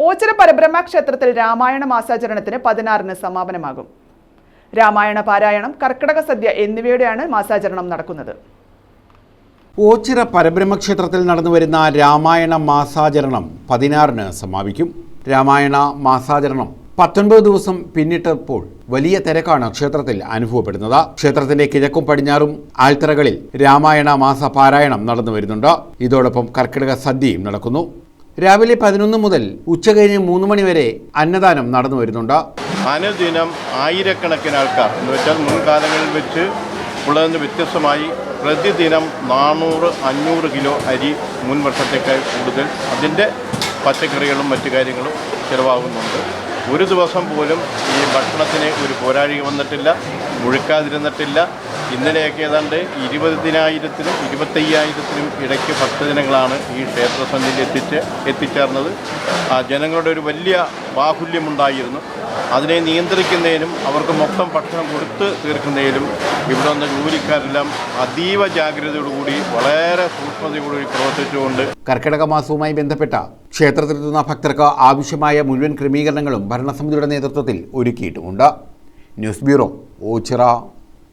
ഓച്ചിറ പരബ്രഹ്മ ക്ഷേത്രത്തിൽ രാമായണ മാസാചരണത്തിന് പതിനാറിന് സമാപനമാകും. രാമായണ പാരായണം കർക്കിടക സദ്യ എന്നിവയുടെയാണ് മാസാചരണം നടക്കുന്നത്. ഓച്ചിറ പരബ്രഹ്മക്ഷേത്രത്തിൽ നടന്നുവരുന്ന രാമായണ മാസാചരണം പതിനാറിന് സമാപിക്കും. രാമായണ മാസാചരണം പത്തൊൻപത് ദിവസം പിന്നിട്ടപ്പോൾ വലിയ തിരക്കാണ് ക്ഷേത്രത്തിൽ അനുഭവപ്പെടുന്നത്. ക്ഷേത്രത്തിന്റെ കിഴക്കും പടിഞ്ഞാറും ആൽത്തറകളിൽ രാമായണ മാസ പാരായണം നടന്നു വരുന്നുണ്ട്. ഇതോടൊപ്പം കർക്കിടക സദ്യയും നടക്കുന്നു. രാവിലെ പതിനൊന്ന് മുതൽ ഉച്ചകഴിഞ്ഞ് മൂന്ന് മണി വരെ അന്നദാനം നടന്നു വരുന്നുണ്ട്. അനുദിനം ആയിരക്കണക്കിന് ആൾക്കാർ എന്ന് വെച്ചാൽ മുൻകാലങ്ങളിൽ വെച്ച് ഉള്ളതിന് വ്യത്യസ്തമായി പ്രതിദിനം നാനൂറ് അഞ്ഞൂറ് കിലോ അരി മുൻ വർഷത്തേക്കാൾ കൂടുതൽ അതിന്റെ പച്ചക്കറികളും മറ്റു കാര്യങ്ങളും ചിലവാകുന്നുണ്ട്. ഒരു ദിവസം പോലും ഈ ഭക്ഷണത്തിന് ഒരു പോരാഴിക വന്നിട്ടില്ല മുഴുക്കാതിരുന്നിട്ടില്ല. ഇന്നലെയൊക്കെ ഏതാണ്ട് ഇരുപതിനായിരത്തിനും ഇരുപത്തയ്യായിരത്തിനും ഇടയ്ക്ക് ഭക്തജനങ്ങളാണ് ഈ ക്ഷേത്ര ക്ഷേത്രസന്നിധിയിൽ എത്തിച്ച് എത്തിച്ചേർന്നത്. ആ ജനങ്ങളുടെ ഒരു വലിയ ബാഹുല്യമുണ്ടായിരുന്നു. അതിനെ നിയന്ത്രിക്കുന്നതിനും അവർക്ക് മൊത്തം ഭക്ഷണം കൊടുത്ത് തീർക്കുന്നതിലും ഇവിടെ വന്ന ജോലിക്കാരെല്ലാം അതീവ ജാഗ്രതയോടുകൂടി വളരെ സൂക്ഷ്മതയോടുകൂടി പ്രവർത്തിച്ചുകൊണ്ട് കർക്കിടക മാസവുമായി ബന്ധപ്പെട്ട ക്ഷേത്രത്തിലെത്തുന്ന ഭക്തർക്ക് ആവശ്യമായ മുഴുവൻ ക്രമീകരണങ്ങളും ഭരണസമിതിയുടെ നേതൃത്വത്തിൽ ഒരുക്കിയിട്ടുമുണ്ട്. News bureau Ochira.